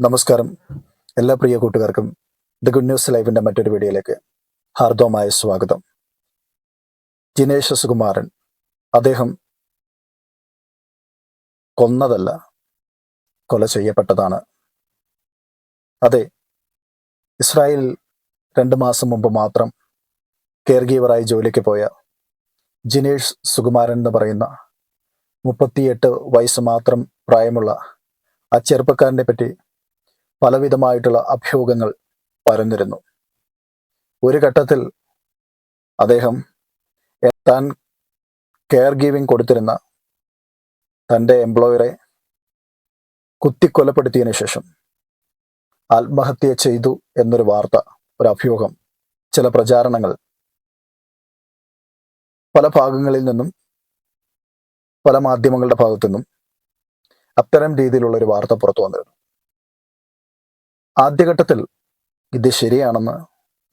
നമസ്കാരം. എല്ലാ പ്രിയ കൂട്ടുകാർക്കും ദ ഗുഡ് ന്യൂസ് ലൈവിന്റെ മറ്റൊരു വീഡിയോയിലേക്ക് ഹാർദവമായ സ്വാഗതം. ജിനേഷ് സുകുമാരൻ അദ്ദേഹം കൊന്നതല്ല കൊല ചെയ്യപ്പെട്ടതാണ്. അതെ ഇസ്രായേൽ രണ്ട് മാസം മുമ്പ് മാത്രം കെയർ ഗീവറായി ജോലിക്ക് പോയ ജിനേഷ് സുകുമാരൻ എന്ന് പറയുന്ന മുപ്പത്തിയെട്ട് വയസ്സ് മാത്രം പ്രായമുള്ള ആ ചെറുപ്പക്കാരനെ പറ്റി പലവിധമായിട്ടുള്ള അഭ്യൂഹങ്ങൾ പരന്നിരുന്നു. ഒരു ഘട്ടത്തിൽ അദ്ദേഹം താൻ കെയർ ഗീവിംഗ് കൊടുത്തിരുന്ന തന്റെ എംപ്ലോയറെ കുത്തിക്കൊലപ്പെടുത്തിയതിനു ശേഷം ആത്മഹത്യ ചെയ്തു എന്നൊരു വാർത്ത ഒരു അഭ്യൂഹം ചില പ്രചാരണങ്ങൾ പല ഭാഗങ്ങളിൽ നിന്നും പല മാധ്യമങ്ങളുടെ ഭാഗത്തു നിന്നും അത്തരം രീതിയിലുള്ള ഒരു വാർത്ത പുറത്തു വന്നിരുന്നു. ആദ്യഘട്ടത്തിൽ ഇത് ശരിയാണെന്ന്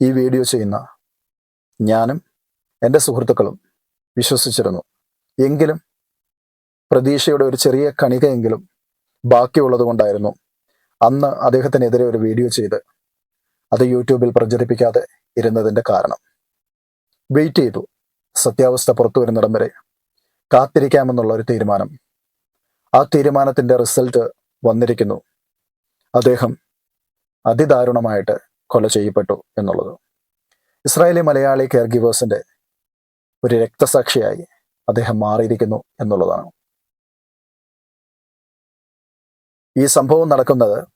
ഈ വീഡിയോ ചെയ്യുന്ന ഞാനും എന്റെ സുഹൃത്തുക്കളും വിശ്വസിച്ചിരുന്നു. എങ്കിലും പ്രതീക്ഷയുടെ ഒരു ചെറിയ കണികയെങ്കിലും ബാക്കിയുള്ളത് കൊണ്ടായിരുന്നു അന്ന് അദ്ദേഹത്തിനെതിരെ ഒരു വീഡിയോ ചെയ്ത് അത് യൂട്യൂബിൽ പ്രചരിപ്പിക്കാതെ ഇരുന്നതിന്റെ കാരണം. വെയിറ്റ് ചെയ്തു. സത്യാവസ്ഥ പുറത്തു വരുന്നിടം വരെ കാത്തിരിക്കാമെന്നുള്ള ഒരു തീരുമാനം. ആ തീരുമാനത്തിന്റെ റിസൾട്ട് വന്നിരിക്കുന്നു. അദ്ദേഹം അതിദാരുണമായിട്ട് കൊല ചെയ്യപ്പെട്ടു എന്നുള്ളത്. ഇസ്രായേലി മലയാളി കെയർ ഗിവേഴ്സിന്റെ ഒരു രക്തസാക്ഷിയായി അദ്ദേഹം മാറിയിരിക്കുന്നു എന്നുള്ളതാണ്. ഈ സംഭവം നടക്കുന്നത്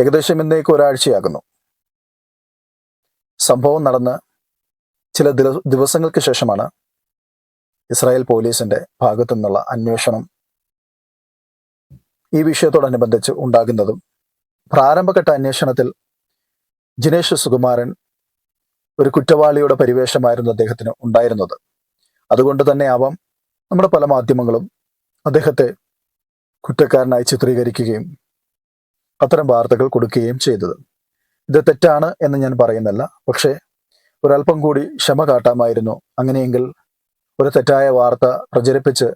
ഏകദേശം ഇന്നേക്ക് ഒരാഴ്ചയാകുന്നു. സംഭവം നടന്ന് ചില ദിവ- ദിവസങ്ങൾക്ക് ശേഷമാണ് ഇസ്രായേൽ പോലീസിന്റെ ഭാഗത്തു നിന്നുള്ള അന്വേഷണം ഈ വിഷയത്തോടനുബന്ധിച്ച് ഉണ്ടാകുന്നതും പ്രാരംഭഘട്ട അന്വേഷണത്തിൽ ജിനേഷ് സുകുമാരൻ ഒരു കുറ്റവാളിയുടെ പരിവേഷമായിരുന്നു അദ്ദേഹത്തിന് ഉണ്ടായിരുന്നത്. അതുകൊണ്ട് തന്നെ ആവാം നമ്മുടെ പല മാധ്യമങ്ങളും അദ്ദേഹത്തെ കുറ്റക്കാരനായി ചിത്രീകരിക്കുകയും അത്തരം വാർത്തകൾ കൊടുക്കുകയും ചെയ്തത്. ഇത് തെറ്റാണ് എന്ന് ഞാൻ പറയുന്നില്ല പക്ഷേ ഒരല്പം കൂടി ക്ഷമ കാട്ടാമായിരുന്നു. അങ്ങനെയെങ്കിൽ ഒരു തെറ്റായ വാർത്ത പ്രചരിപ്പിച്ച്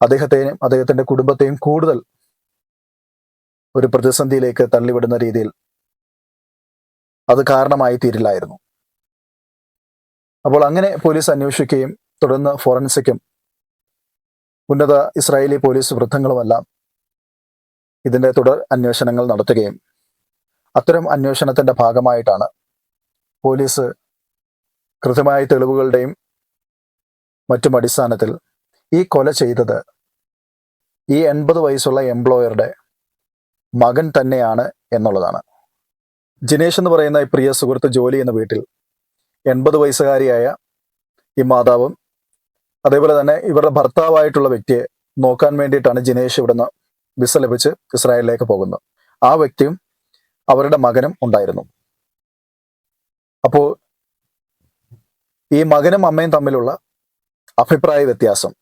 അദ്ദേഹത്തെയും അദ്ദേഹത്തിന്റെ കുടുംബത്തെയും കൂടുതൽ ഒരു പ്രതിസന്ധിയിലേക്ക് തള്ളിവിടുന്ന രീതിയിൽ അത് കാരണമായി തീരില്ലായിരുന്നു. അപ്പോൾ അങ്ങനെ പോലീസ് അന്വേഷിക്കുകയും തുടർന്ന് ഫോറൻസിക്കും ഉന്നത ഇസ്രായേലി പോലീസ് വൃദ്ധങ്ങളുമെല്ലാം ഇതിന്റെ തുടർ അന്വേഷണങ്ങൾ നടത്തുകയും അത്തരം അന്വേഷണത്തിന്റെ ഭാഗമായിട്ടാണ് പോലീസ് കൃത്യമായ തെളിവുകളുടെയും മറ്റും അടിസ്ഥാനത്തിൽ ഈ കൊല ചെയ്തത് ഈ എൺപത് വയസ്സുള്ള എംപ്ലോയറുടെ മകൻ തന്നെയാണ് എന്നുള്ളതാണ്. ജിനേഷ് എന്ന് പറയുന്ന ഈ പ്രിയ സുഹൃത്ത് ജോലി എന്ന വീട്ടിൽ എൺപത് വയസ്സുകാരിയായ ഈ മാതാവും അതേപോലെ തന്നെ ഇവരുടെ ഭർത്താവായിട്ടുള്ള വ്യക്തിയെ നോക്കാൻ വേണ്ടിയിട്ടാണ് ജിനേഷ് ഇവിടുന്ന് വിസ ലഭിച്ച് ഇസ്രായേലിലേക്ക് പോകുന്നത്. ആ വ്യക്തിയും അവരുടെ മകനും ഉണ്ടായിരുന്നു. അപ്പോൾ ഈ മകനും അമ്മയും തമ്മിലുള്ള അഭിപ്രായ വ്യത്യാസം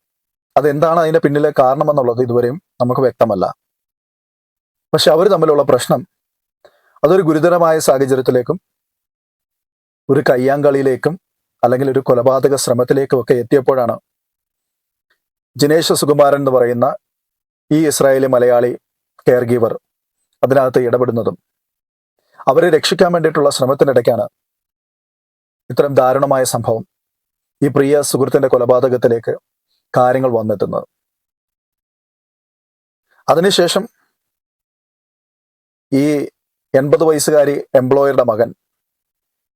അതെന്താണ് അതിന്റെ പിന്നിലെ കാരണമെന്നുള്ളത് ഇതുവരെയും നമുക്ക് വ്യക്തമല്ല. പക്ഷെ അവർ തമ്മിലുള്ള പ്രശ്നം അതൊരു ഗുരുതരമായ സാഹചര്യത്തിലേക്കും ഒരു കയ്യാങ്കളിയിലേക്കും അല്ലെങ്കിൽ ഒരു കൊലപാതക ശ്രമത്തിലേക്കും ഒക്കെ എത്തിയപ്പോഴാണ് ജിനേഷ് സുകുമാരൻ എന്ന് പറയുന്ന ഈ ഇസ്രായേലി മലയാളി കെയർ ഗീവർ അതിനകത്ത് ഇടപെടുന്നതും അവരെ രക്ഷിക്കാൻ വേണ്ടിയിട്ടുള്ള ശ്രമത്തിനിടയ്ക്കാണ് ഇത്തരം ദാരുണമായ സംഭവം ഈ പ്രിയ സുഹൃത്തിന്റെ കൊലപാതകത്തിലേക്ക് കാര്യങ്ങൾ വന്നെത്തുന്നത്. അതിനുശേഷം ഈ എൺപത് വയസ്സുകാരി എംപ്ലോയറുടെ മകൻ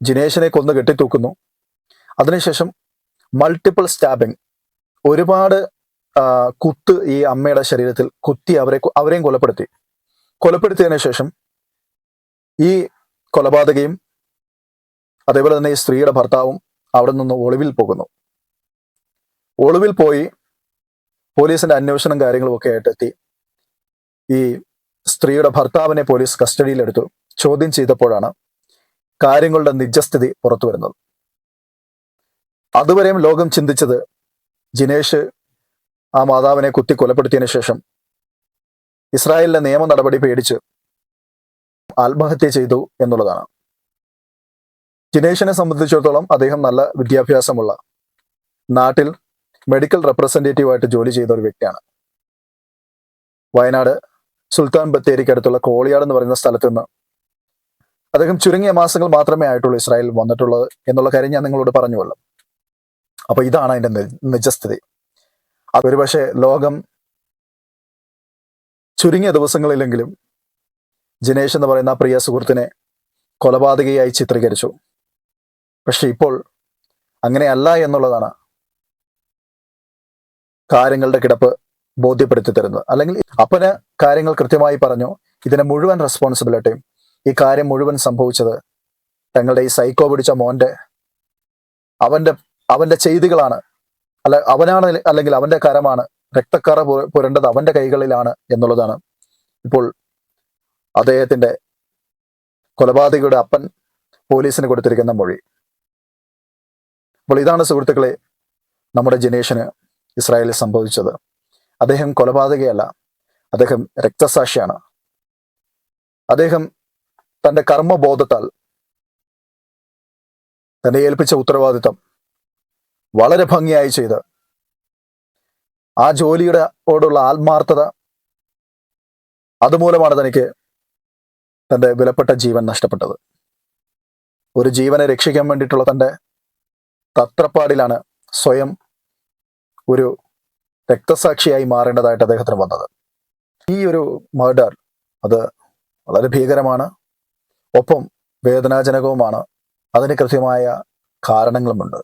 ജിനേഷിനെ കൊന്ന് കെട്ടിത്തൂക്കുന്നു. അതിനുശേഷം മൾട്ടിപ്പിൾ സ്റ്റാബിങ് ഒരുപാട് കുത്ത് ഈ അമ്മയുടെ ശരീരത്തിൽ കുത്തി അവരെ അവരെയും കൊലപ്പെടുത്തി. കൊലപ്പെടുത്തിയതിനു ശേഷം ഈ കൊലപാതകയും അതേപോലെ തന്നെ ഈ സ്ത്രീയുടെ ഭർത്താവും അവിടെ നിന്ന് ഒളിവിൽ പോകുന്നു. ഒളിവിൽ പോയി പോലീസിന്റെ അന്വേഷണം കാര്യങ്ങളും ഒക്കെ ആയിട്ട് ഈ സ്ത്രീയുടെ ഭർത്താവിനെ പോലീസ് കസ്റ്റഡിയിലെടുത്തു. ചോദ്യം ചെയ്തപ്പോഴാണ് കാര്യങ്ങളുടെ നിജസ്ഥിതി പുറത്തു വരുന്നത്. അതുവരെയും ലോകം ചിന്തിച്ചത് ജിനേഷ് ആ മാതാവിനെ കുത്തി കൊലപ്പെടുത്തിയതിനു ശേഷം ഇസ്രായേലിലെ നിയമ നടപടി പേടിച്ച് ആത്മഹത്യ ചെയ്തു എന്നുള്ളതാണ്. ജിനേഷിനെ സംബന്ധിച്ചിടത്തോളം അദ്ദേഹം നല്ല വിദ്യാഭ്യാസമുള്ള നാട്ടിൽ മെഡിക്കൽ റെപ്രസെന്റേറ്റീവായിട്ട് ജോലി ചെയ്ത ഒരു വ്യക്തിയാണ്. വയനാട് സുൽത്താൻ ബത്തേരിക്ക് അടുത്തുള്ള കോളിയാട് എന്ന് പറയുന്ന സ്ഥലത്ത് നിന്ന് അദ്ദേഹം ചുരുങ്ങിയ മാസങ്ങൾ മാത്രമേ ആയിട്ടുള്ളൂ ഇസ്രായേൽ വന്നിട്ടുള്ളത് എന്നുള്ള കാര്യം ഞാൻ നിങ്ങളോട് പറഞ്ഞുവല്ലോ. അപ്പൊ ഇതാണ് അതിന്റെ നിജസ്ഥിതി. അത് ഒരുപക്ഷെ ലോകം ചുരുങ്ങിയ ദിവസങ്ങളിലെങ്കിലും ജിനേഷ് എന്ന് പറയുന്ന പ്രിയ സുഹൃത്തിനെ കൊലപാതകയായി ചിത്രീകരിച്ചു. പക്ഷെ ഇപ്പോൾ അങ്ങനെയല്ല എന്നുള്ളതാണ് കാര്യങ്ങളുടെ കിടപ്പ്. ബോധ്യപ്പെടുത്തി തരുന്നത് അല്ലെങ്കിൽ അപ്പന് കാര്യങ്ങൾ കൃത്യമായി പറഞ്ഞു ഇതിന് മുഴുവൻ റെസ്പോൺസിബിലിറ്റിയും ഈ കാര്യം മുഴുവൻ സംഭവിച്ചത് തങ്ങളുടെ ഈ സൈക്കോ പിടിച്ച മോന്റെ അവന്റെ അവന്റെ ചെയ്തികളാണ്. അല്ല അവനാണ് അല്ലെങ്കിൽ അവന്റെ കരമാണ് രക്തക്കറ പുരണ്ടത് അവന്റെ കൈകളിലാണ് എന്നുള്ളതാണ്. ഇപ്പോൾ അദ്ദേഹത്തിന്റെ കൊലപാതകയുടെ അപ്പൻ പോലീസിന് കൊടുത്തിരിക്കുന്ന മൊഴി. അപ്പോൾ ഇതാണ് സുഹൃത്തുക്കളെ നമ്മുടെ ജനേഷന് ഇസ്രായേലിൽ സംഭവിച്ചത്. അദ്ദേഹം കൊലപാതകയല്ല. അദ്ദേഹം രക്തസാക്ഷിയാണ്. അദ്ദേഹം തന്റെ കർമ്മബോധത്താൽ തന്നെ ഏൽപ്പിച്ച ഉത്തരവാദിത്തം വളരെ ഭംഗിയായി ചെയ്ത് ആ ജോലിയുടെ ഓടുള്ള ആത്മാർത്ഥത അതുമൂലമാണ് തനിക്ക് തന്റെ വിലപ്പെട്ട ജീവൻ നഷ്ടപ്പെട്ടത്. ഒരു ജീവനെ രക്ഷിക്കാൻ വേണ്ടിയിട്ടുള്ള തന്റെ തത്രപ്പാടിലാണ് സ്വയം ഒരു രക്തസാക്ഷിയായി മാറേണ്ടതായിട്ട് അദ്ദേഹത്തിന് വന്നത്. ഈ ഒരു മർഡർ അത് വളരെ ഭീകരമാണ്. ഒപ്പം വേദനാജനകവുമാണ്. അതിന് കൃത്യമായ കാരണങ്ങളുമുണ്ട്.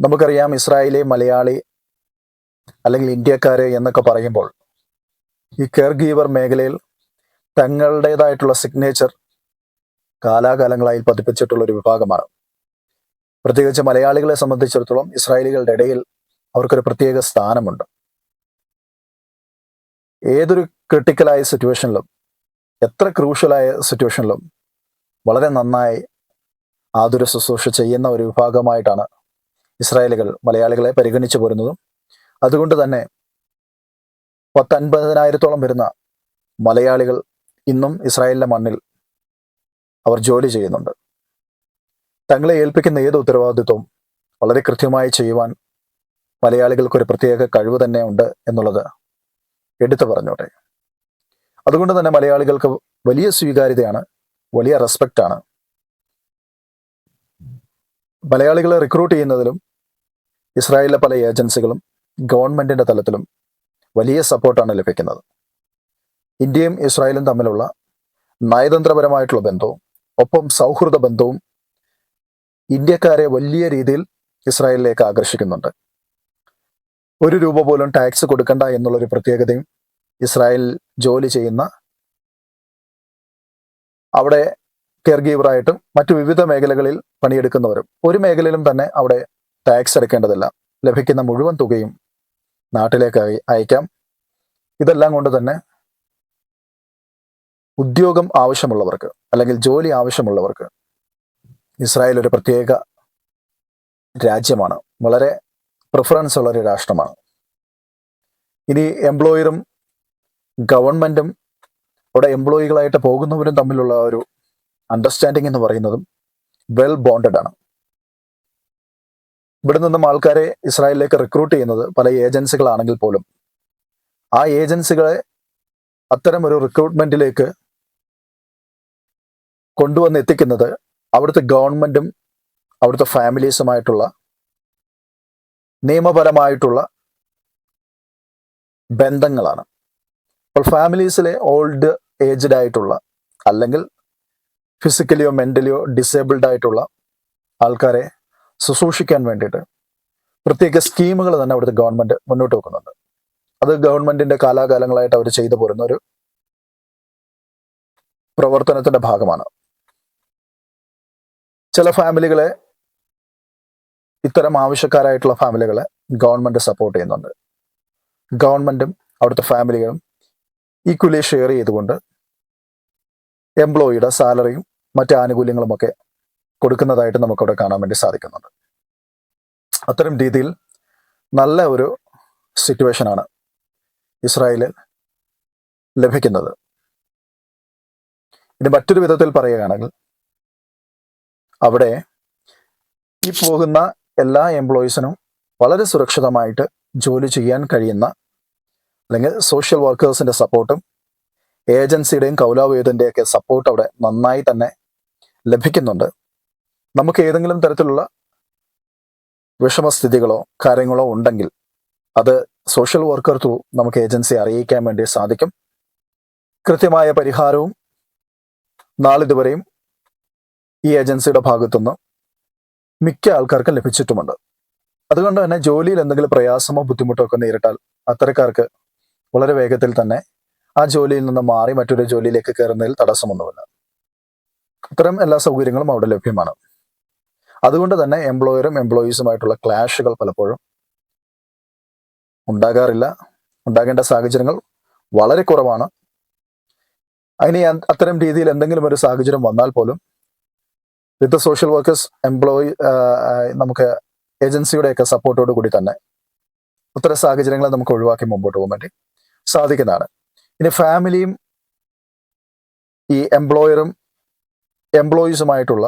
നമുക്കറിയാം ഇസ്രായേലി മലയാളി അല്ലെങ്കിൽ ഇന്ത്യക്കാര് എന്നൊക്കെ പറയുമ്പോൾ ഈ കെയർ ഗീവർ മേഖലയിൽ തങ്ങളുടേതായിട്ടുള്ള സിഗ്നേച്ചർ കാലാകാലങ്ങളായി പതിപ്പിച്ചിട്ടുള്ള ഒരു വിഭാഗമാണ്. പ്രത്യേകിച്ച് മലയാളികളെ സംബന്ധിച്ചിടത്തോളം ഇസ്രായേലികളുടെ ഇടയിൽ അവർക്കൊരു പ്രത്യേക സ്ഥാനമുണ്ട്. ഏതൊരു ക്രിട്ടിക്കലായ സിറ്റുവേഷനിലും എത്ര ക്രൂഷ്യലായ സിറ്റുവേഷനിലും വളരെ നന്നായി ആതുര ശുശ്രൂഷ ചെയ്യുന്ന ഒരു വിഭാഗമായിട്ടാണ് ഇസ്രായേലുകൾ മലയാളികളെ പരിഗണിച്ചു പോരുന്നതും. അതുകൊണ്ട് തന്നെ പത്തൻപതിനായിരത്തോളം വരുന്ന മലയാളികൾ ഇന്നും ഇസ്രായേലിന്റെ മണ്ണിൽ അവർ ജോലി ചെയ്യുന്നുണ്ട്. തങ്ങളെ ഏൽപ്പിക്കുന്ന ഏത് ഉത്തരവാദിത്വവും വളരെ കൃത്യമായി ചെയ്യുവാൻ മലയാളികൾക്ക് ഒരു പ്രത്യേക കഴിവ് തന്നെ ഉണ്ട് എന്നുള്ളത് എടുത്തു പറഞ്ഞോട്ടെ. അതുകൊണ്ട് തന്നെ മലയാളികൾക്ക് വലിയ സ്വീകാര്യതയാണ് വലിയ റെസ്പെക്റ്റ് ആണ്. മലയാളികളെ റിക്രൂട്ട് ചെയ്യുന്നതിലും ഇസ്രായേലിലെ പല ഏജൻസികളും ഗവൺമെന്റിന്റെ തലത്തിലും വലിയ സപ്പോർട്ടാണ് ലഭിക്കുന്നത്. ഇന്ത്യയും ഇസ്രായേലും തമ്മിലുള്ള നയതന്ത്രപരമായിട്ടുള്ള ബന്ധവും ഒപ്പം സൗഹൃദ ബന്ധവും ഇന്ത്യക്കാരെ വലിയ രീതിയിൽ ഇസ്രായേലിലേക്ക് ആകർഷിക്കുന്നുണ്ട്. ഒരു രൂപ പോലും ടാക്സ് കൊടുക്കണ്ട എന്നുള്ളൊരു പ്രത്യേകതയും ഇസ്രായേൽ ജോലി ചെയ്യുന്ന അവിടെ കെയർ ഗീവറായിട്ടും മറ്റു വിവിധ മേഖലകളിൽ പണിയെടുക്കുന്നവരും ഒരു മേഖലയിലും തന്നെ അവിടെ ടാക്സ് അടയ്ക്കേണ്ടതില്ല ലഭിക്കുന്ന മുഴുവൻ തുകയും നാട്ടിലേക്ക് അയക്കാം. ഇതെല്ലാം കൊണ്ട് തന്നെ ഉദ്യോഗം ആവശ്യമുള്ളവർക്ക് അല്ലെങ്കിൽ ജോലി ആവശ്യമുള്ളവർക്ക് ഇസ്രായേൽ ഒരു പ്രത്യേക രാജ്യമാണ്. വളരെ പ്രിഫറൻസ് ഉള്ള ഒരു രാഷ്ട്രമാണ്. ഇനി എംപ്ലോയറും ഗവൺമെന്റും അവിടെ എംപ്ലോയികളായിട്ട് പോകുന്നവരും തമ്മിലുള്ള ഒരു അണ്ടർസ്റ്റാൻഡിങ് എന്ന് പറയുന്നതും വെൽ ബോണ്ടഡ് ആണ്. ഇവിടെ നിന്നും ആൾക്കാരെ ഇസ്രായേലിലേക്ക് റിക്രൂട്ട് ചെയ്യുന്നത് പല ഏജൻസികളാണെങ്കിൽ പോലും. ആ ഏജൻസികളെ അത്തരം ഒരു റിക്രൂട്ട്മെന്റിലേക്ക് കൊണ്ടുവന്ന് എത്തിക്കുന്നത് അവിടുത്തെ ഗവൺമെന്റും അവിടുത്തെ ഫാമിലീസുമായിട്ടുള്ള നിയമപരമായിട്ടുള്ള ബന്ധങ്ങളാണ്. അപ്പോൾ ഫാമിലീസിലെ ഓൾഡ് ഏജ്ഡ് ആയിട്ടുള്ള അല്ലെങ്കിൽ ഫിസിക്കലിയോ മെന്റലിയോ ഡിസേബിൾഡ് ആയിട്ടുള്ള ആൾക്കാരെ ശുശ്രൂഷിക്കാൻ വേണ്ടിയിട്ട് പ്രത്യേക സ്കീമുകൾ തന്നെ അവിടുത്തെ ഗവൺമെന്റ് മുന്നോട്ട് വെക്കുന്നുണ്ട്. അത് ഗവൺമെന്റിന്റെ കാലാകാലങ്ങളായിട്ട് അവർ ചെയ്തു പോരുന്ന ഒരു പ്രവർത്തനത്തിന്റെ ഭാഗമാണ്. ചില ഫാമിലികളെ ഇത്തരം ആവശ്യക്കാരായിട്ടുള്ള ഫാമിലികളെ ഗവൺമെന്റ് സപ്പോർട്ട് ചെയ്യുന്നുണ്ട്. ഗവൺമെന്റും അവിടുത്തെ ഫാമിലികളും ഈക്വലി ഷെയർ ചെയ്തുകൊണ്ട് എംപ്ലോയിയുടെ സാലറിയും മറ്റ് ആനുകൂല്യങ്ങളുമൊക്കെ കൊടുക്കുന്നതായിട്ട് നമുക്കവിടെ കാണാൻ വേണ്ടി സാധിക്കുന്നുണ്ട്. അത്തരം രീതിയിൽ നല്ല ഒരു സിറ്റുവേഷനാണ് ഇസ്രായേലിൽ ലഭിക്കുന്നത്. ഇനി മറ്റൊരു വിധത്തിൽ പറയുകയാണെങ്കിൽ അവിടെ ഈ പോകുന്ന എല്ലാ എംപ്ലോയീസിനും വളരെ സുരക്ഷിതമായിട്ട് ജോലി ചെയ്യാൻ കഴിയുന്ന അല്ലെങ്കിൽ സോഷ്യൽ വർക്കേഴ്സിന്റെ സപ്പോർട്ടും ഏജൻസിയുടെയും കൗലാവേദന്റെയൊക്കെ സപ്പോർട്ട് അവിടെ നന്നായി തന്നെ ലഭിക്കുന്നുണ്ട്. നമുക്ക് ഏതെങ്കിലും തരത്തിലുള്ള വിഷമസ്ഥിതികളോ കാര്യങ്ങളോ ഉണ്ടെങ്കിൽ അത് സോഷ്യൽ വർക്കർ ത്രൂ നമുക്ക് ഏജൻസി അറിയിക്കാൻ വേണ്ടി സാധിക്കും. കൃത്യമായ പരിഹാരവും നാളിതുവരെയും ഈ ഏജൻസിയുടെ ഭാഗത്തുനിന്ന് മിക്ക ആൾക്കാർക്കും ലഭിച്ചിട്ടുമുണ്ട്. അതുകൊണ്ട് തന്നെ ജോലിയിൽ എന്തെങ്കിലും പ്രയാസമോ ബുദ്ധിമുട്ടോ ഒക്കെ നേരിട്ടാൽ അത്തരക്കാർക്ക് വളരെ വേഗത്തിൽ തന്നെ ആ ജോലിയിൽ നിന്ന് മാറി മറ്റൊരു ജോലിയിലേക്ക് കയറുന്നതിൽ തടസ്സമൊന്നുമില്ല. ഇത്തരം എല്ലാ സൗകര്യങ്ങളും അവിടെ ലഭ്യമാണ്. അതുകൊണ്ട് തന്നെ എംപ്ലോയറും എംപ്ലോയീസുമായിട്ടുള്ള ക്ലാഷുകൾ പലപ്പോഴും ഉണ്ടാകാറില്ല. ഉണ്ടാകേണ്ട സാഹചര്യങ്ങൾ വളരെ കുറവാണ്. അതിന് അത്തരം രീതിയിൽ എന്തെങ്കിലും ഒരു സാഹചര്യം വന്നാൽ പോലും വിത്ത് സോഷ്യൽ വർക്കേഴ്സ് എംപ്ലോയി നമുക്ക് ഏജൻസിയുടെയൊക്കെ സപ്പോർട്ടോട് കൂടി തന്നെ അത്തരം സാഹചര്യങ്ങളെ നമുക്ക് ഒഴിവാക്കി മുമ്പോട്ട് പോകാൻ വേണ്ടി സാധിക്കുന്നതാണ്. ഇനി ഫാമിലിയും ഈ എംപ്ലോയറും എംപ്ലോയീസുമായിട്ടുള്ള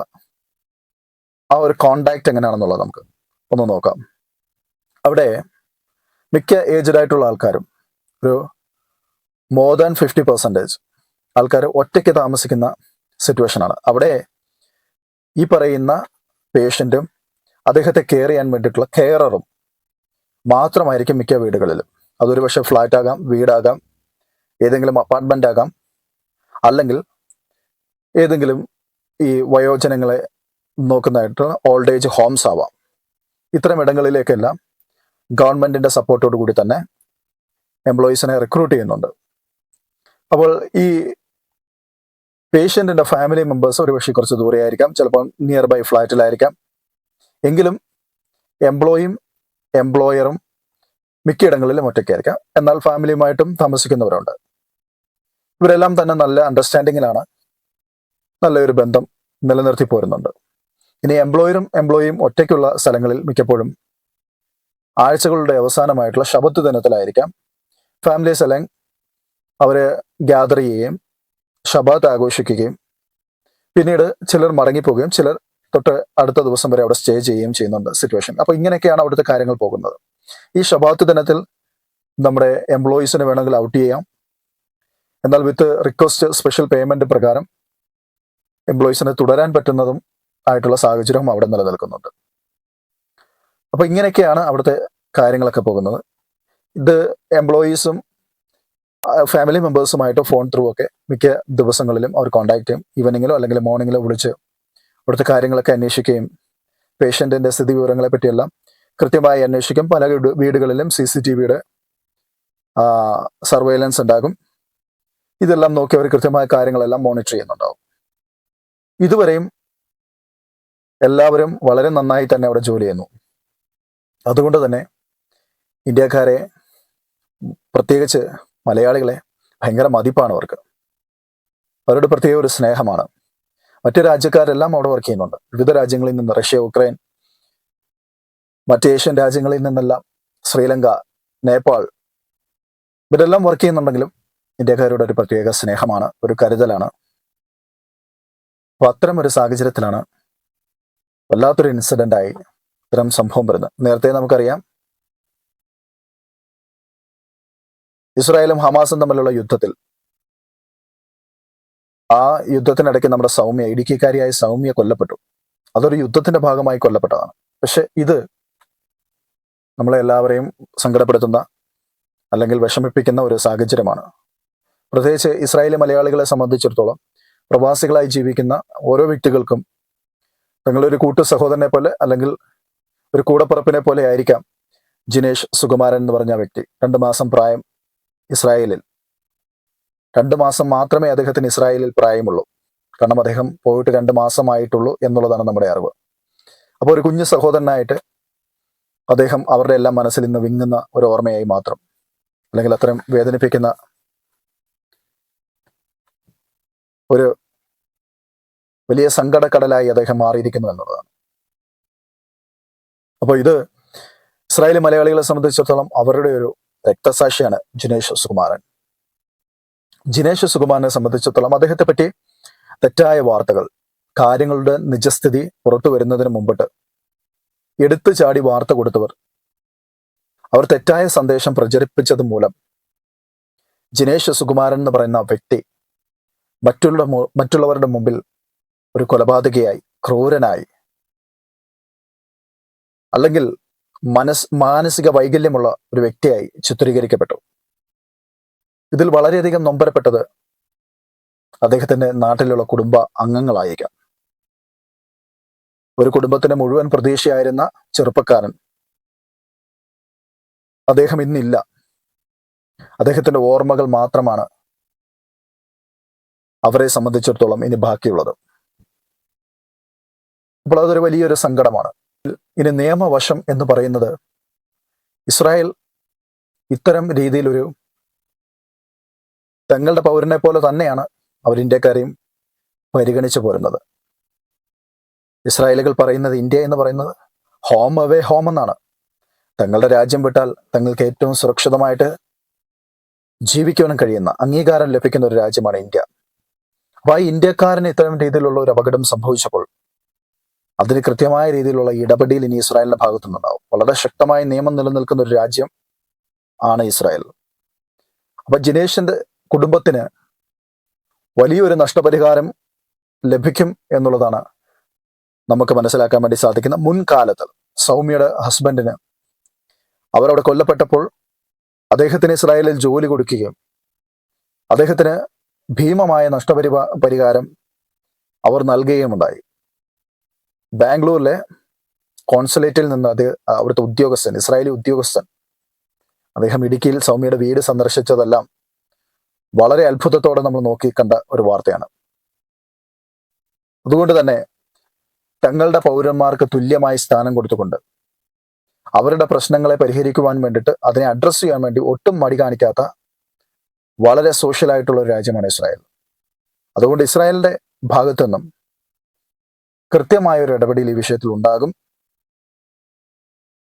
ആ ഒരു കോണ്ടാക്ട് എങ്ങനെയാണെന്നുള്ളത് നമുക്ക് ഒന്ന് നോക്കാം. അവിടെ മിക്ക ഏജ്ഡ് ആയിട്ടുള്ള ആൾക്കാരും ഒരു മോർ ദാൻ ഫിഫ്റ്റി പെർസെന്റേജ് ആൾക്കാർ ഒറ്റയ്ക്ക് താമസിക്കുന്ന സിറ്റുവേഷനാണ് അവിടെ ഈ പറയുന്ന പേഷ്യന്റും അദ്ദേഹത്തെ കെയർ ചെയ്യാൻ വേണ്ടിയിട്ടുള്ള കെയററും മാത്രമായിരിക്കും മിക്ക വീടുകളിലും. അതൊരു പക്ഷേ ഫ്ലാറ്റ് ആകാം വീടാകാം ഏതെങ്കിലും അപ്പാർട്ട്മെന്റ് ആകാം അല്ലെങ്കിൽ ഏതെങ്കിലും ഈ വയോജനങ്ങളെ നോക്കുന്നതായിട്ടുള്ള ഓൾഡ് ഏജ് ഹോംസ് ആവാം. ഇത്തരം ഇടങ്ങളിലേക്കെല്ലാം ഗവൺമെന്റിന്റെ സപ്പോർട്ടോടു കൂടി തന്നെ എംപ്ലോയീസിനെ റിക്രൂട്ട് ചെയ്യുന്നുണ്ട്. അപ്പോൾ ഈ പേഷ്യന്റിന്റെ ഫാമിലി മെമ്പേഴ്സ് ഒരുപക്ഷെ കുറച്ച് ദൂരെ ആയിരിക്കാം ചിലപ്പോൾ നിയർ ബൈ ഫ്ലാറ്റിലായിരിക്കാം എങ്കിലും എംപ്ലോയിയും എംപ്ലോയറും മിക്കയിടങ്ങളിലും ഒറ്റയ്ക്കായിരിക്കാം. എന്നാൽ ഫാമിലിയുമായിട്ടും താമസിക്കുന്നവരുണ്ട്. ഇവരെല്ലാം തന്നെ നല്ല അണ്ടർസ്റ്റാൻഡിങ്ങിലാണ് നല്ലൊരു ബന്ധം നിലനിർത്തി പോരുന്നുണ്ട്. ഇനി എംപ്ലോയറും എംപ്ലോയിയും ഒറ്റയ്ക്കുള്ള സ്ഥലങ്ങളിൽ മിക്കപ്പോഴും ആഴ്ചകളുടെ അവസാനമായിട്ടുള്ള ശബത്ത് ദിനത്തിലായിരിക്കാം. ഫാമിലീസ് അല്ലെങ്കിൽ അവരെ ഗ്യാദർ ചെയ്യുകയും ഷബാത്ത് ആഘോഷിക്കുകയും പിന്നീട് ചിലർ മടങ്ങിപ്പോവുകയും ചിലർ തൊട്ട് അടുത്ത ദിവസം വരെ അവിടെ സ്റ്റേ ചെയ്യുകയും ചെയ്യുന്നുണ്ട് സിറ്റുവേഷൻ അപ്പൊ ഇങ്ങനെയൊക്കെയാണ് അവിടുത്തെ കാര്യങ്ങൾ പോകുന്നത്. ഈ ഷബാത്ത് ദിനത്തിൽ നമ്മുടെ എംപ്ലോയീസിന് വേണമെങ്കിൽ ഔട്ട് ചെയ്യാം. എന്നാൽ വിത്ത് റിക്വസ്റ്റ് സ്പെഷ്യൽ പേയ്മെന്റ് പ്രകാരം എംപ്ലോയീസിന് തുടരാൻ പറ്റുന്നതും ആയിട്ടുള്ള സാഹചര്യവും അവിടെ നിലനിൽക്കുന്നുണ്ട്. അപ്പൊ ഇങ്ങനെയൊക്കെയാണ് അവിടുത്തെ കാര്യങ്ങളൊക്കെ പോകുന്നത്. ഇത് എംപ്ലോയീസും ഫാമിലി മെമ്പേഴ്സുമായിട്ട് ഫോൺ ത്രൂ ഒക്കെ മിക്ക ദിവസങ്ങളിലും അവർ കോൺടാക്ട് ചെയ്യും. ഈവനിങ്ങിലോ അല്ലെങ്കിൽ മോർണിംഗിലോ വിളിച്ച് അവിടുത്തെ കാര്യങ്ങളൊക്കെ അന്വേഷിക്കുകയും പേഷ്യന്റിന്റെ സ്ഥിതി വിവരങ്ങളെ പറ്റിയെല്ലാം കൃത്യമായി അന്വേഷിക്കും. പല വീടുകളിലും സി സി ടി വിയുടെ സർവൈലൻസ് ഉണ്ടാകും. ഇതെല്ലാം നോക്കി അവർ കൃത്യമായ കാര്യങ്ങളെല്ലാം മോണിറ്റർ ചെയ്യുന്നുണ്ടാവും. ഇതുവരെയും എല്ലാവരും വളരെ നന്നായി തന്നെ അവിടെ ജോലി ചെയ്യുന്നു. അതുകൊണ്ട് തന്നെ ഇന്ത്യക്കാരെ പ്രത്യേകിച്ച് മലയാളികളെ ഭയങ്കര മതിപ്പാണ് അവർക്ക്. അവരുടെ പ്രത്യേക ഒരു സ്നേഹമാണ്. മറ്റ് രാജ്യക്കാരെല്ലാം അവിടെ വർക്ക് ചെയ്യുന്നുണ്ട്. വിവിധ രാജ്യങ്ങളിൽ നിന്ന് റഷ്യ ഉക്രൈൻ മറ്റ് ഏഷ്യൻ രാജ്യങ്ങളിൽ നിന്നെല്ലാം ശ്രീലങ്ക നേപ്പാൾ ഇവരെല്ലാം വർക്ക് ചെയ്യുന്നുണ്ടെങ്കിലും ഇന്ത്യക്കാരോട് ഒരു പ്രത്യേക സ്നേഹമാണ് ഒരു കരുതലാണ്. അപ്പൊ അത്തരം ഒരു സാഹചര്യത്തിലാണ് വല്ലാത്തൊരു ഇൻസിഡന്റായി ഇത്തരം സംഭവം വരുന്നത്. നേരത്തെ നമുക്കറിയാം ഇസ്രായേലും ഹമാസും തമ്മിലുള്ള യുദ്ധത്തിൽ ആ യുദ്ധത്തിനിടയ്ക്ക് നമ്മുടെ സൗമ്യ ഇടുക്കിക്കാരിയായ സൗമ്യ കൊല്ലപ്പെട്ടു. അതൊരു യുദ്ധത്തിന്റെ ഭാഗമായി കൊല്ലപ്പെട്ടതാണ്. പക്ഷെ ഇത് നമ്മളെ എല്ലാവരെയും സങ്കടപ്പെടുത്തുന്ന അല്ലെങ്കിൽ വിഷമിപ്പിക്കുന്ന ഒരു സാഹചര്യമാണ്. പ്രത്യേകിച്ച് ഇസ്രായേലി മലയാളികളെ സംബന്ധിച്ചിടത്തോളം പ്രവാസികളായി ജീവിക്കുന്ന ഓരോ വ്യക്തികൾക്കും തങ്ങളൊരു കൂട്ടു സഹോദരനെ പോലെ അല്ലെങ്കിൽ ഒരു കൂടപ്പുറപ്പിനെ പോലെ ആയിരിക്കാം ജിനേഷ് സുകുമാരൻ എന്ന് പറഞ്ഞ വ്യക്തി. രണ്ട് മാസം പ്രായം ഇസ്രായേലിൽ. രണ്ട് മാസം മാത്രമേ അദ്ദേഹത്തിന് ഇസ്രായേലിൽ പ്രായമുള്ളൂ. കാരണം അദ്ദേഹം പോയിട്ട് രണ്ട് മാസമായിട്ടുള്ളൂ എന്നുള്ളതാണ് നമ്മുടെ അറിവ്. അപ്പോൾ ഒരു കുഞ്ഞു സഹോദരനായിട്ട് അദ്ദേഹം അവരുടെ എല്ലാം മനസ്സിൽ നിന്ന് വിങ്ങുന്ന ഒരു ഓർമ്മയായി മാത്രം. അല്ലെങ്കിൽ അത്തരം വേദനിപ്പിക്കുന്ന ഒരു വലിയ സങ്കടക്കടലായി അദ്ദേഹം മാറിയിരിക്കുന്നു എന്നുള്ളതാണ്. അപ്പോൾ ഇത് ഇസ്രായേലി മലയാളികളെ സംബന്ധിച്ചിടത്തോളം അവരുടെ ഒരു രക്തസാക്ഷിയാണ് ജിനേഷ് സുകുമാരൻ. ജിനേഷ് സുകുമാരനെ സംബന്ധിച്ചിടത്തോളം അദ്ദേഹത്തെ പറ്റി തെറ്റായ വാർത്തകൾ കാര്യങ്ങളുടെ നിജസ്ഥിതി പുറത്തു വരുന്നതിന് മുമ്പിട്ട് എടുത്തു ചാടി വാർത്ത കൊടുത്തവർ അവർ തെറ്റായ സന്ദേശം പ്രചരിപ്പിച്ചത് മൂലം ജിനേഷ് സുകുമാരൻ എന്ന് പറയുന്ന വ്യക്തി മറ്റുള്ള മറ്റുള്ളവരുടെ മുമ്പിൽ ഒരു കൊലപാതകയായി ക്രൂരനായി. അല്ലെങ്കിൽ മനസ് മാനസിക വൈകല്യമുള്ള ഒരു വ്യക്തിയായി ചിത്രീകരിക്കപ്പെട്ടു. ഇതിൽ വളരെയധികം നൊമ്പരപ്പെട്ടത് അദ്ദേഹത്തിന്റെ നാട്ടിലുള്ള കുടുംബ അംഗങ്ങളായിരിക്കാം ഒരു കുടുംബത്തിന്റെ മുഴുവൻ പ്രതീക്ഷയായിരുന്ന ചെറുപ്പക്കാരൻ. അദ്ദേഹം ഇന്നില്ല. അദ്ദേഹത്തിന്റെ ഓർമ്മകൾ മാത്രമാണ് അവരെ സംബന്ധിച്ചിടത്തോളം ഇനി ബാക്കിയുള്ളത്. അപ്പോൾ അതൊരു വലിയൊരു സങ്കടമാണ്. ഇനി നിയമവശം എന്ന് പറയുന്നത് ഇസ്രായേൽ ഇത്തരം രീതിയിലൊരു തങ്ങളുടെ പൗരനെ പോലെ തന്നെയാണ് അവർ ഇന്ത്യക്കാരെയും പരിഗണിച്ചു പോരുന്നത്. ഇസ്രായേലുകൾ പറയുന്നത് ഇന്ത്യ എന്ന് പറയുന്നത് ഹോം അവേ ഹോം എന്നാണ്. തങ്ങളുടെ രാജ്യം വിട്ടാൽ തങ്ങൾക്ക് ഏറ്റവും സുരക്ഷിതമായിട്ട് ജീവിക്കുവാനും കഴിയുന്ന അംഗീകാരം ലഭിക്കുന്ന ഒരു രാജ്യമാണ് ഇന്ത്യ. അപ്പൊ ആ ഇന്ത്യക്കാരന് ഇത്തരം രീതിയിലുള്ള ഒരു അപകടം സംഭവിച്ചപ്പോൾ അതിന് കൃത്യമായ രീതിയിലുള്ള ഇടപെടൽ ഇനി ഇസ്രായേലിന്റെ ഭാഗത്തുനിന്നുണ്ടാവും. വളരെ ശക്തമായ നിയമം നിലനിൽക്കുന്ന ഒരു രാജ്യം ആണ് ഇസ്രായേൽ. അപ്പൊ ജിനേഷിന്റെ കുടുംബത്തിന് വലിയൊരു നഷ്ടപരിഹാരം ലഭിക്കും എന്നുള്ളതാണ് നമുക്ക് മനസ്സിലാക്കാൻ വേണ്ടി സാധിക്കുന്ന മുൻകാലത്ത് സൗമ്യയുടെ ഹസ്ബൻഡിന്. അവരവിടെ കൊല്ലപ്പെട്ടപ്പോൾ അദ്ദേഹത്തിന് ഇസ്രായേലിൽ ജോലി കൊടുക്കുകയും അദ്ദേഹത്തിന് ഭീമമായ നഷ്ടപരിപാ പരിഹാരം അവർ നൽകുകയുമുണ്ടായി. ബാംഗ്ലൂരിലെ കോൺസുലേറ്റിൽ നിന്ന് അത് അവിടുത്തെ ഉദ്യോഗസ്ഥൻ ഇസ്രായേലി ഉദ്യോഗസ്ഥൻ അദ്ദേഹം ഇടുക്കിയിൽ സൗമ്യയുടെ വീട് സന്ദർശിച്ചതെല്ലാം വളരെ അത്ഭുതത്തോടെ നമ്മൾ നോക്കി കണ്ട ഒരു വാർത്തയാണ്. അതുകൊണ്ട് തന്നെ തങ്ങളുടെ പൗരന്മാർക്ക് തുല്യമായി സ്ഥാനം കൊടുത്തുകൊണ്ട് അവരുടെ പ്രശ്നങ്ങളെ പരിഹരിക്കുവാൻ വേണ്ടിയിട്ട് അതിനെ അഡ്രസ്സ് ചെയ്യാൻ വേണ്ടി ഒട്ടും മടി കാണിക്കാത്ത വളരെ സോഷ്യലായിട്ടുള്ള ഒരു രാജ്യമാണ് ഇസ്രായേൽ. അതുകൊണ്ട് ഇസ്രായേലിന്റെ ഭാഗത്തു നിന്നും കൃത്യമായ ഒരു ഇടപെടൽ ഈ വിഷയത്തിൽ ഉണ്ടാകും.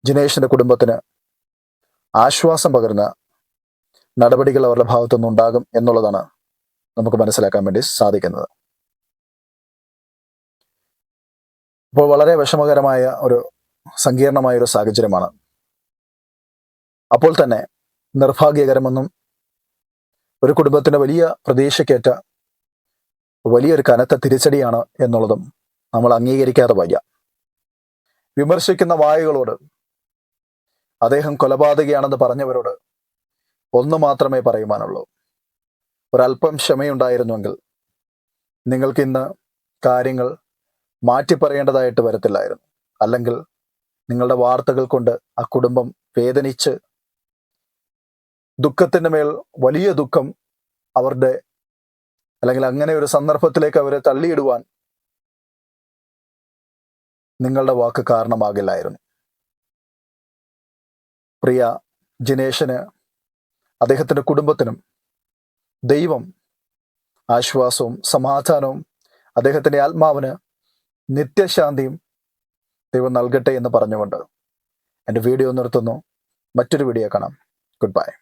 ജിനേഷിന്റെ കുടുംബത്തിന് ആശ്വാസം പകരുന്ന നടപടികൾ അവരുടെ ഭാഗത്തുനിന്ന് ഉണ്ടാകും എന്നുള്ളതാണ് നമുക്ക് മനസ്സിലാക്കാൻ വേണ്ടി സാധിക്കുന്നത്. ഇപ്പോൾ വളരെ വിഷമകരമായ ഒരു സങ്കീർണമായ ഒരു സാഹചര്യമാണ്. അപ്പോൾ തന്നെ നിർഭാഗ്യകരമെന്നും ഒരു കുടുംബത്തിന് വലിയ പ്രതീക്ഷയ്ക്കേറ്റ വലിയൊരു കനത്ത തിരിച്ചടിയാണ് എന്നുള്ളതും നമ്മൾ അംഗീകരിക്കാതെ വയ്യ. വിമർശിക്കുന്ന വായുകളോട് അദ്ദേഹം കൊലപാതകയാണെന്ന് പറഞ്ഞവരോട് ഒന്ന് മാത്രമേ പറയുവാനുള്ളൂ. ഒരല്പം ക്ഷമയുണ്ടായിരുന്നുവെങ്കിൽ നിങ്ങൾക്കിന്ന് കാര്യങ്ങൾ മാറ്റി പറയേണ്ടതായിട്ട് വരത്തില്ലായിരുന്നു. അല്ലെങ്കിൽ നിങ്ങളുടെ വാർത്തകൾ കൊണ്ട് ആ കുടുംബം വേദനിച്ച് ദുഃഖത്തിന്റെ മേൽ വലിയ ദുഃഖം അവരുടെ അല്ലെങ്കിൽ അങ്ങനെ ഒരു സന്ദർഭത്തിലേക്ക് അവരെ തള്ളിയിടുവാൻ നിങ്ങളുടെ വാക്ക് കാരണമാകില്ലായിരുന്നു. പ്രിയ ജിനേഷിന് അദ്ദേഹത്തിന്റെ കുടുംബത്തിനും ദൈവം ആശ്വാസവും സമാധാനവും അദ്ദേഹത്തിന്റെ ആത്മാവിന് നിത്യശാന്തിയും ദൈവം നൽകട്ടെ എന്ന് പറഞ്ഞുകൊണ്ട് എന്റെ വീഡിയോ നിർത്തുന്നു. മറ്റൊരു വീഡിയോ കാണാം. Good bye